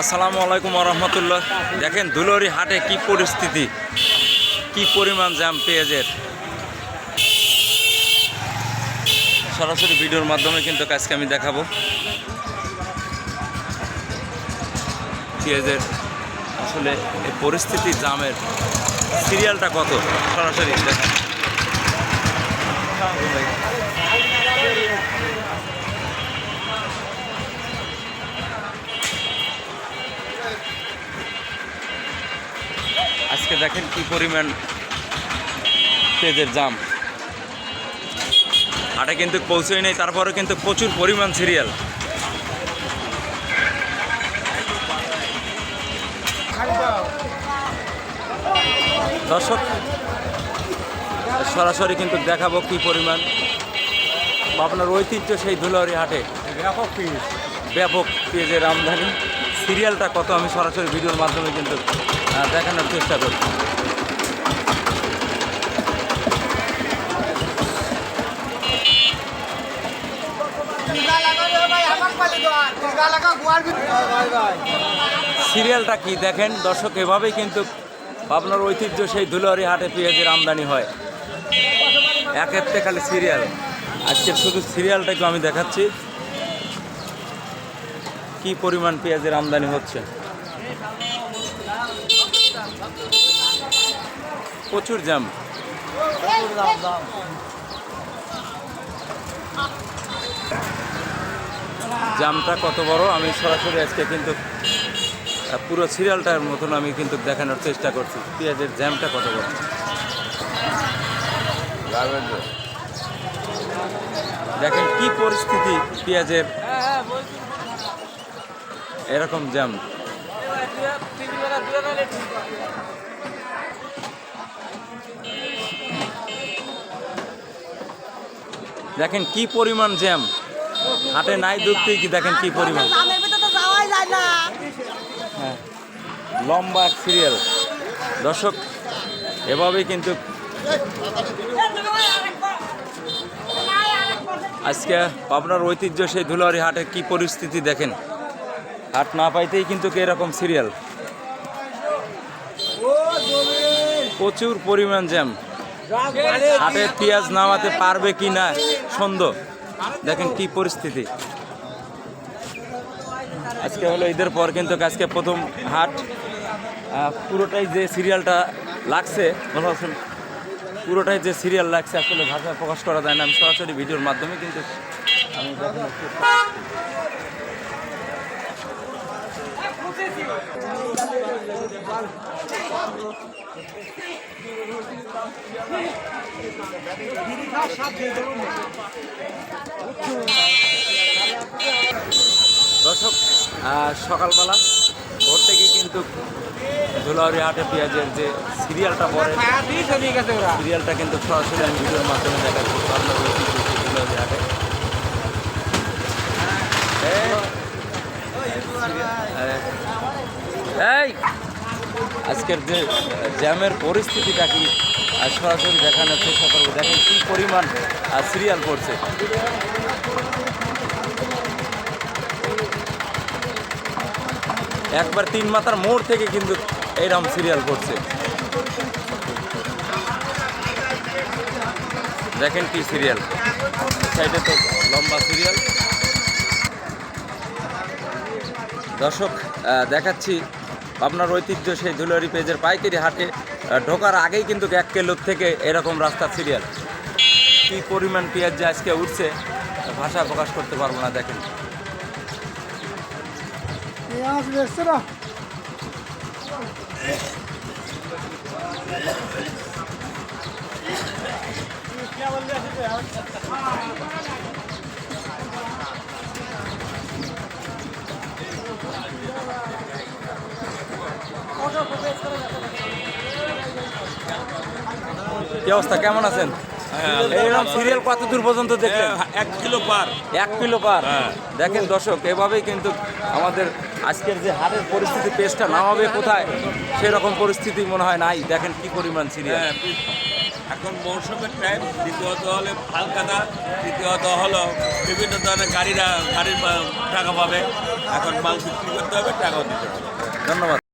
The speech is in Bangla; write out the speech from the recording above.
আসসালামু আলাইকুম রহমতুল্লাহ। দেখেন দুলরি হাটে কি পরিস্থিতি, কি পরিমাণ জ্যাম পেঁয়াজের। সরাসরি ভিডিওর মাধ্যমে কিন্তু আজকে আমি দেখাবো। পেঁয়াজের আসলে এই পরিস্থিতি জামের সিরিয়ালটা কত? সরাসরি দেখেন আজকে দেখেন কি পরিমাণ পেঁয়াজের জাম। হাটে কিন্তু পৌঁছই নেই তারপরে কিন্তু প্রচুর পরিমাণ সিরিয়াল। দর্শক সরাসরি কিন্তু দেখাবো কি পরিমাণ। আপনার ঐতিহ্য সেই ধুলাউরি হাটে। ব্যাপক ব্যাপক পেঁয়াজের আমদানি। সিরিয়ালটা কত আমি সরাসরি ভিডিওর মাধ্যমে কিন্তু দেখানোর চেষ্টা করি টিকা লাগালে ভাই আমাক পালি তো টিকা লাগা গুয়ার ভাই ভাই সিরিয়ালটা কি দেখেন? দর্শক, এভাবেই কিন্তু আপনার ঐতিহ্য সেই ধুলারি হাটে পেঁয়াজের আমদানি হয়। এক একটা খালি সিরিয়াল। আজকে শুধু সিরিয়ালটাকে আমি দেখাচ্ছি। কি পরিমাণ পেঁয়াজের আমদানি হচ্ছে? প্রচুর জ্যাম জামটা কত বড়? আমি সরাসরি আজকে কিন্তু পুরো সিরিয়ালটার মতন আমি কিন্তু দেখানোর চেষ্টা করছি। পেঁয়াজের জ্যামটা কত বড়? দেখেন কি পরিস্থিতি পেঁয়াজের। এরকম জ্যাম দেখেন কি পরিমাণ জ্যাম। হাটে নাই দুধতেই কি দেখেন কি পরিমাণ। হ্যাঁ লম্বা এক সিরিয়াল। দর্শক এভাবেই কিন্তু আজকে আপনার ঐতিহ্য সেই ধুলারি হাটের কি পরিস্থিতি দেখেন। হাট না পাইতেই কিন্তু এরকম সিরিয়াল। প্রচুর পরিমাণ জ্যাম। হাটে পেঁয়াজ নামাতে পারবে কি না? সন্দেহ দেখেন কি পরিস্থিতি। আজকে হলো ঈদের পর কিন্তু আজকে প্রথম হাট। পুরোটাই যে সিরিয়ালটা লাগছে ভালো আছেন পুরোটাই যে সিরিয়াল লাগছে, আসলে ভাষায় প্রকাশ করা যায় না। আমি সরাসরি ভিডিওর মাধ্যমে কিন্তু আমি দেখানোর চেষ্টা করছি। দর্শক সকালবেলা ভোর থেকে কিন্তু ধুলাউরি হাটে পেঁয়াজের যে সিরিয়ালটা পড়ে, সিরিয়ালটা কিন্তু সরাসরি আমি ভিডিওর মাধ্যমে দেখাচ্ছি। ধুলাউরি হাটে এই, আজকের যে জ্যামের পরিস্থিতিটা কি? সরাসরি দেখানোর চেষ্টা করব। দেখেন কী পরিমাণ সিরিয়াল পড়ছে। একবার তিন মাথার মোড় থেকে কিন্তু এইরকম সিরিয়াল পড়ছে। দেখেন কি সিরিয়াল সাইডে তো লম্বা সিরিয়াল দর্শক দেখাচ্ছি আপনার ঐতিহ্য সেই জুয়েলারি পেজের পাইকারি হাটে ঢোকার আগেই কিন্তু এক লোক থেকে এরকম রাস্তা সিরিয়াল। কী পরিমাণ পেঁয়াজ যে আজকে উঠছে, ভাষা প্রকাশ করতে পারব না, দেখেন। কি অবস্থা? কেমন আছেন? এইরকম সিরিয়াল কত দূর পর্যন্ত দেখলেন? এক কিলো পার। এক কিলো পার? হ্যাঁ। দেখেন দর্শক এভাবেই কিন্তু আমাদের আজকের যে হাটের পরিস্থিতি পেস্টটা নামাবে কোথায় সেরকম পরিস্থিতি মনে হয় নাই। দেখেন কি পরিমাণ সিরিয়াল হ্যাঁ, এখন মৌসুমের টাইম দ্বিতীয়ত হলে হালকাদা তৃতীয়ত হলো বিভিন্ন ধরনের গাড়িরা গাড়ির টাকা পাবে। এখন মাল বিক্রি করতে হবে টাকাও দিতে হবে। ধন্যবাদ।